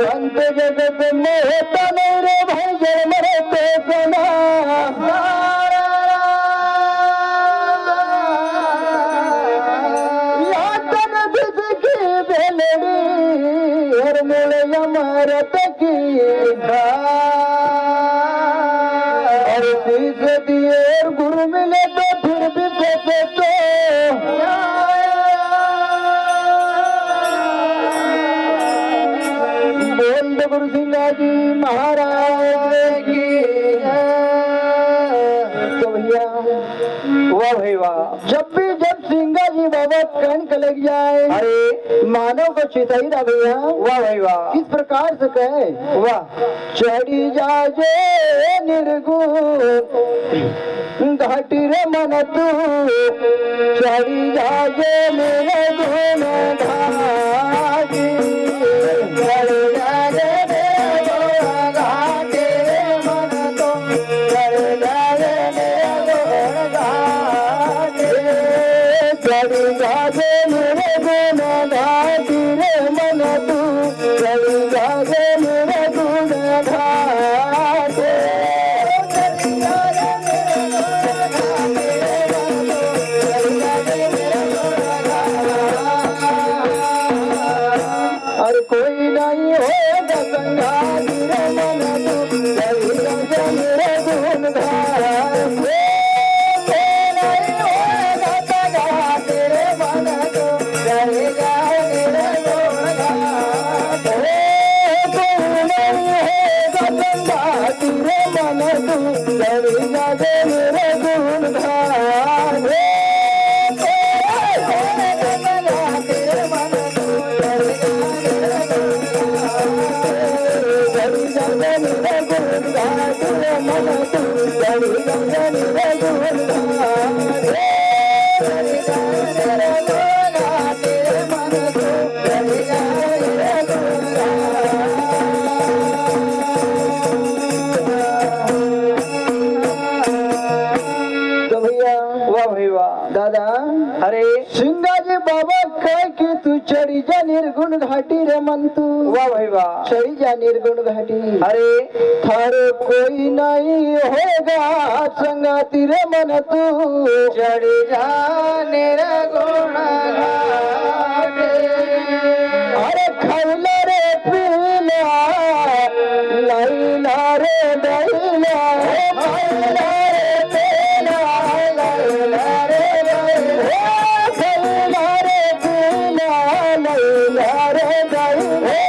জানতে জগতে মেহতানে রে ভাইয়ের মরতে কোনা আমার তকি আর দিশে দিয়ে গুরু মিলে তো ফির भी लग जाए। अरे मानव को चिताई ना भैया वाह भाई वाह। किस प्रकार से कहे? वाह। चढ़ी जाजे निर्गुण। घट रे मन तू चढ़ी जाजे मेरे गुण घाटी। दादा अरे शिंगाजी बाबा काय की तू चढ़ी जा निर्गुण घाटी रे मन तू वाह भाई वाह चढ़ी जा निर्गुण घाटी अरे थारे कोई नहीं होगा संगाती रे मन तू चढ़ी जाने रे गुण घाटे। अरे खैला रे पीला लैला रे दैला खैला रे पीला लैला रे दैला खैला रे पीला लैला रे दैला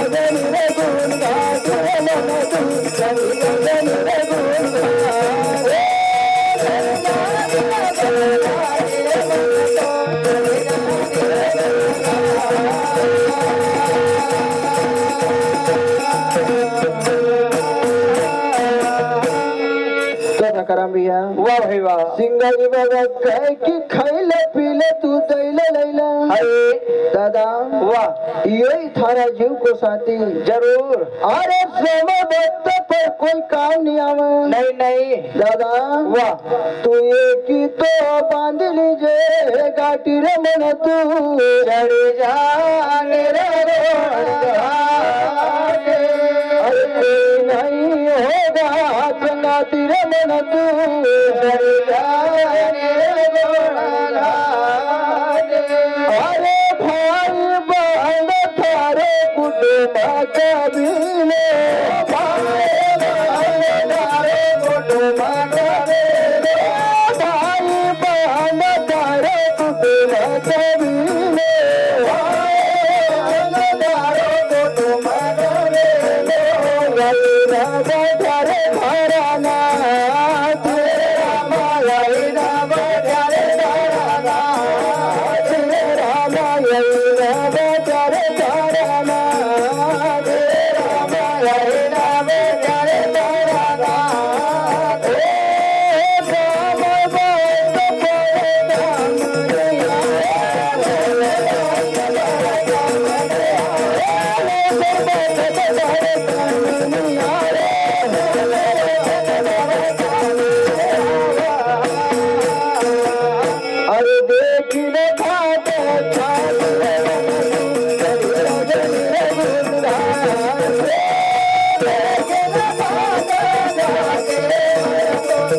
Amen. बाबा कह कि खैले पीले तू दैले लैला अरे दादा वाह यही थारा जीव को साथी ज़रूर। अरे समय वक्त पर कोई काम नहीं आवे। नहीं नहीं। दादा वाह। तू ये की तो बाँध लीजिए गाटी रे मन तू। चढ़ जाने रे घाटे। अरे नहीं होगा चंगा तेरे मन तू अरे भाई बहन थारे कुटुंबाचा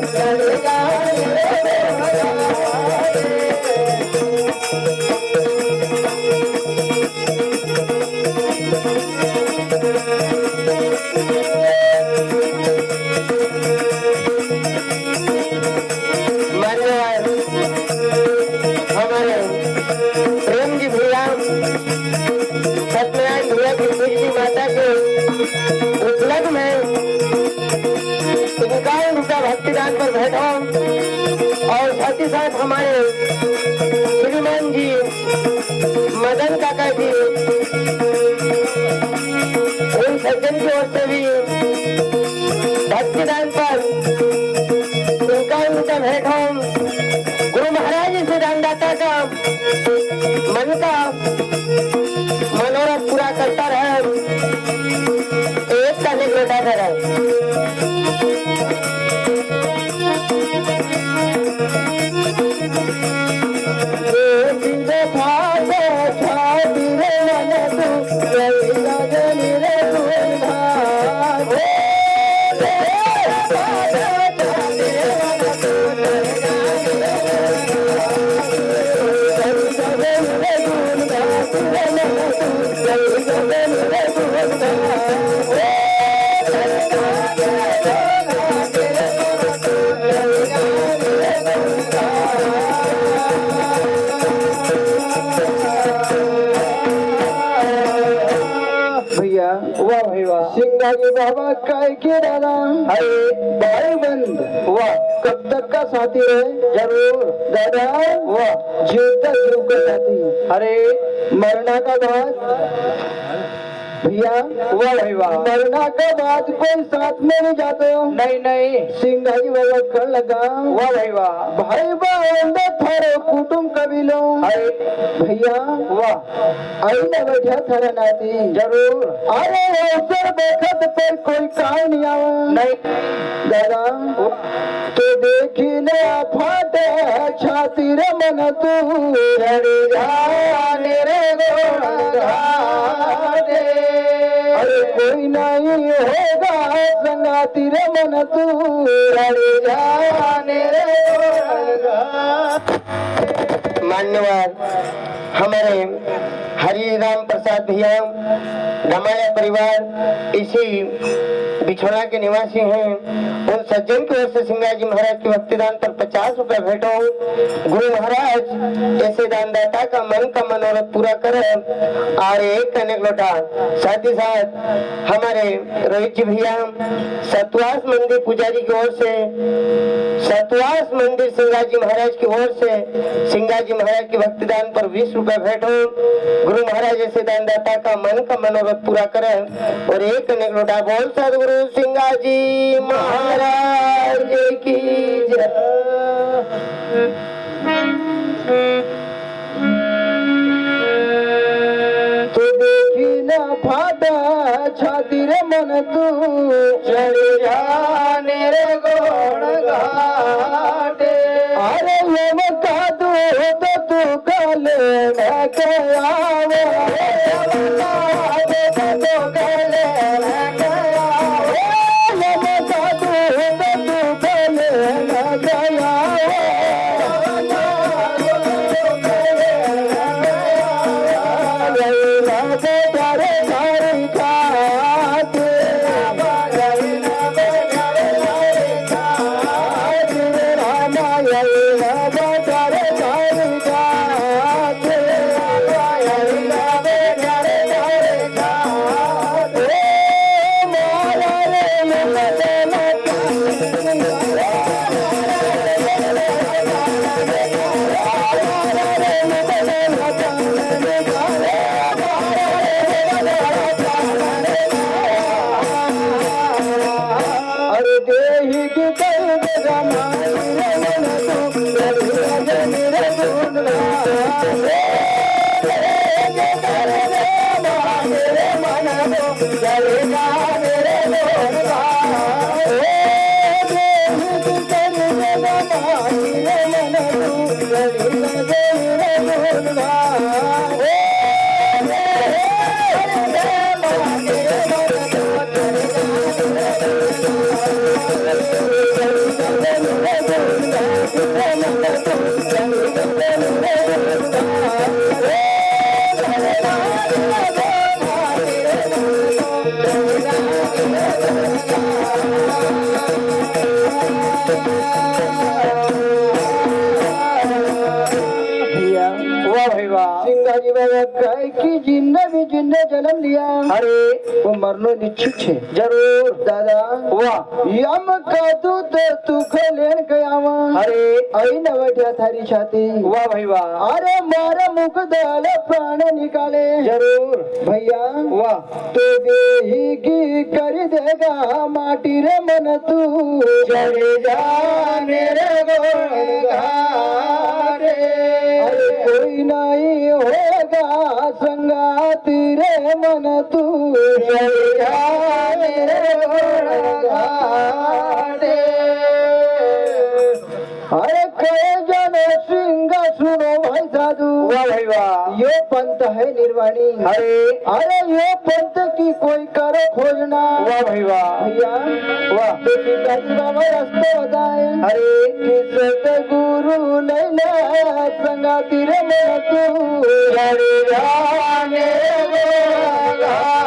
Gracias. बैठा और साथ ही साथ हमारे श्रीमान जी, मदन काका जी, उन सज्जन की ओर से भी भक्तिदान पर उनका उनका भेंट हम गुरु महाराज जी से दानदाता का मन का मनोरथ पूरा करता रहे एक का नहीं रहे। Yeah. बाबा काय के दादा अरे भाई बंद. वाह कब तक का साथी है जरूर. दादा? वाह जीव तक जीव का साथी अरे. मरना का बाद भैया वाह भाई वाह। मरना के बाद कोई साथ में नहीं जाते हो। नहीं नहीं। सिंगाजी बाबा कर लगा। वाह भाई वाह। भाई बहन थारे कुटुंब कबीलो अरे। भैया वाह। आई न बैठा थारा नाती। ज़रूर। अरे अवसर देखत पर कोई काम नहीं आवा। नहीं। दादा तो देखी ने फाटे छाती रे मन तू। जाने रे घाटे। अरे कोई नहीं होगा संगा तेरे मन तू अरे जाने मान्यवर हमारे हरि राम प्रसाद भैया, रामायण परिवार, इसी बिछोड़ा के निवासी हैं। उन सज्जन की ओर से सिंगा जी महाराज के भक्तिदान पर पचास रुपए भेंटो गुरु महाराज, ऐसे दानदाता का मन का मनोरथ पूरा करे और एक अनेक लोटा। साथ ही साथ हमारे रोहित जी भैया, सतवास मंदिर पुजारी की ओर से सतवास मंदिर सिंगाजी महाराज की ओर से सिंगाजी महाराज के भक्तिदान पर बीस रुपए भेंट हो। गुरु महाराज जैसे दानदाता का मन का मनोरथ पूरा करें। और एक अनेक लोटा बोल, सदगुरु सिंगा जी महाराज की तो देखी ना फाटा छाती रे मन तू, चढ़ love. અરે ઉંમરનો નિશ્ચિત છે. જરૂર દાદા. વાહ. યમ કાધું તો તું ખલેણ કયામાં. અરે. કરી દેગા માટી રે મન તું. કોઈ નહીં હોય होगा संगाती रे मन तू अरे कहे जने सिंगा सुनो भाई साधु वाह भाई वाह ये पंथ है निर्वाणी. अरे. अरे ये पंथ કોઈ કરે ખોજના વાહ ભાઈ વાહ વાહ તો પિતાજી બાબા રસ્તો બતાય અરે કિસ ગુરુ લૈલા સંગાતી રે મેં તું હરે રાને ગોગા